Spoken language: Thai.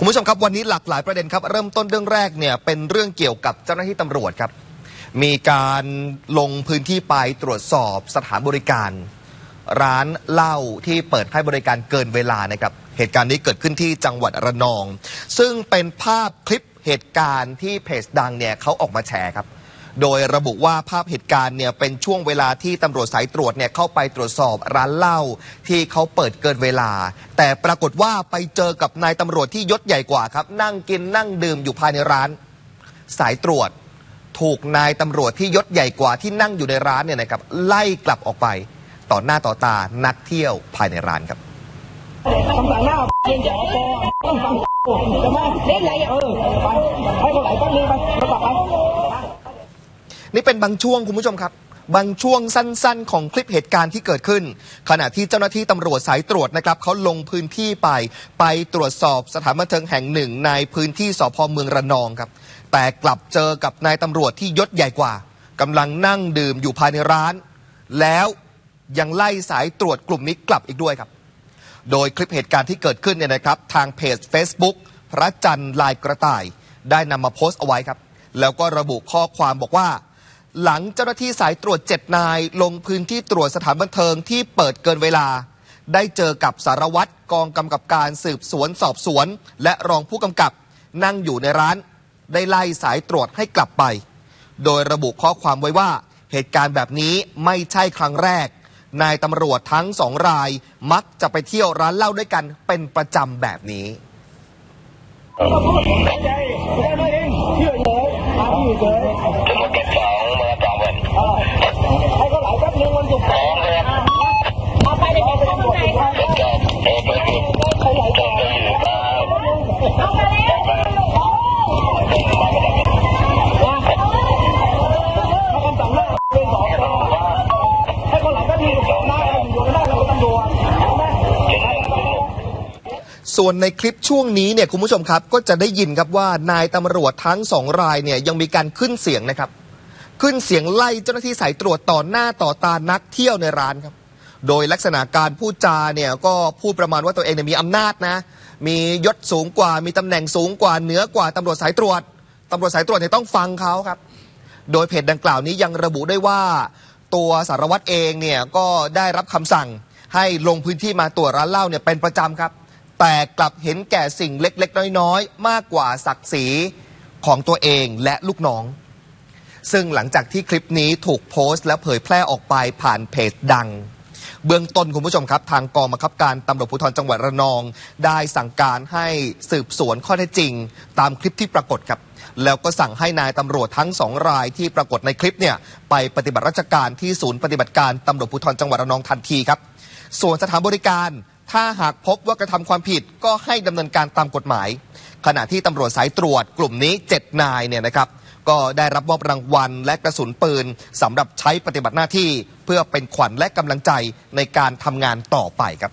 คุณผู้ชมครับวันนี้หลากหลายประเด็นครับ เริ่มต้นเรื่องแรกเนี่ยเป็นเรื่องเกี่ยวกับเจ้าหน้าที่ตำรวจครับ มีการลงพื้นที่ไปตรวจสอบสถานบริการ ร้านเหล้าที่เปิดให้บริการเกินเวลานะครับ เหตุการณ์นี้เกิดขึ้นที่จังหวัดระนอง ซึ่งเป็นภาพคลิปเหตุการณ์ที่เพจดังเนี่ยเขาออกมาแชร์ครับ โดยระบุว่าภาพเหตุการณ์เนี่ยเป็นช่วงเวลาที่ตำรวจสายตรวจเนี่ยเข้าไปตรวจสอบร้านเหล้าที่เขาเปิดเกินเวลา แต่ปรากฏว่าไปเจอกับนายตำรวจที่ยศใหญ่กว่าครับ นั่งกินนั่งดื่มอยู่ภายในร้าน สายตรวจ ถูกนายตำรวจที่ยศใหญ่กว่าที่นั่งอยู่ในร้านเนี่ยนะครับไล่กลับออกไป ต่อหน้าต่อตานักเที่ยวภายในร้านครับคำสั่งหน้าเรียนอย่าปอต้องฟังจะมาเล่นไรอ่เออไปให้เขาไหลตั้งนี้ไปแล้วกลับไป นี่เป็นบางช่วงคุณผู้ชมครับ บางช่วงสั้นๆ ของคลิปเหตุการณ์ที่เกิดขึ้น ขณะที่เจ้าหน้าที่ตำรวจสายตรวจนะครับเขาลงพื้นที่ไป ไปตรวจสอบสถานบันเทิงแห่งหนึ่ง ในพื้นที่สพเมืองระนองครับ แต่กลับเจอกับนายตำรวจที่ยศใหญ่กว่ากำลังนั่งดื่มอยู่ภายในร้าน แล้วยังไล่สายตรวจกลุ่มนี้กลับอีกด้วยครับ โดยคลิปเหตุการณ์ที่เกิดขึ้นเนี่ยนะครับ ทางเพจ Facebook พระจันทร์ลายกระต่าย ได้นำมาโพสต์เอาไว้ครับ แล้วก็ระบุข้อความบอกว่า หลังเจ้าหน้าที่สายตรวจเจ็ดนาย ลงพื้นที่ตรวจสถานบันเทิงที่เปิดเกินเวลา ได้เจอกับสารวัตรกองกำกับการสืบสวนสอบสวน และรองผู้กำกับนั่งอยู่ในร้าน ได้ไล่สายตรวจให้กลับไป โดยระบุข้อความไว้ว่า เหตุการณ์แบบนี้ไม่ใช่ครั้งแรก นายตำรวจทั้งสองรายมักจะไปเที่ยวร้านเหล้าด้วยกันเป็นประจำแบบนี้ใจได้ไหมเองเชื่อเฉยหาที่เฉย เก็บสองมาสองวัน อ่าให้เขาไหลแป๊บนึงวันศุกร์ สองเลย เอาไปเดี๋ยวไปทำข้างในครับ ก็โอ้ไปอยู่ เขาไหล จ ต่อน ไปอยู่มา เอามาแล้วมาเขาคำสั่งหน้าเป็นสองให้เขาไหลแป๊บนึงหน้าอยู่หน้าเราตำรวจนะ ส่วนในคลิปช่วงนี้เนี่ยคุณผู้ชมครับก็จะได้ยินครับว่านายตำรวจทั้งสองรายเนี่ยยังมีการขึ้นเสียงนะครับ ขึ้นเสียงไล่เจ้าหน้าที่สายตรวจต่อหน้าต่อตานักเที่ยวในร้านครับ โดยลักษณะการพูดจาเนี่ยก็พูดประมาณว่าตัวเองเนี่ยมีอำนาจนะ มียศสูงกว่ามีตำแหน่งสูงกว่าเหนือกว่าตำรวจสายตรวจตำรวจสายตรวจเนี่ยต้องฟังเขาครับ โดยเพจดังกล่าวนี้ยังระบุได้วยว่าตัวสารวัตรเองเนี่ยก็ได้รับคำสั่งให้ลงพื้นที่มาตรวจร้านเหล้าเนี่ยเป็นประจำครับ แต่กลับเห็นแก่สิ่งเล็กๆ น้อยๆ มากกว่าศักดิ์ศรีของตัวเองและลูกน้อง ซึ่งหลังจากที่คลิปนี้ถูกโพสต์และเผยแพร่ออกไปผ่านเพจดัง เบื้องต้นคุณผู้ชมครับ ทางกองบังคับการตำรวจภูธรจังหวัดระนอง ได้สั่งการให้สืบสวนข้อเท็จจริง ตามคลิปที่ปรากฏครับ แล้วก็สั่งให้นายตำรวจทั้งสองรายที่ปรากฏในคลิปเนี่ยไปปฏิบัติราชการที่ศูนย์ปฏิบัติการตำรวจภูธรจังหวัดระนองทันทีครับส่วนสถานบริการ ถ้าหากพบว่ากระทำความผิดก็ให้ดำเนินการตามกฎหมาย ขณะที่ตำรวจสายตรวจกลุ่มนี้ 7 นายเนี่ยนะครับก็ได้รับมอบรางวัลและกระสุนปืนสำหรับใช้ปฏิบัติหน้าที่ เพื่อเป็นขวัญและกำลังใจในการทำงานต่อไปครับ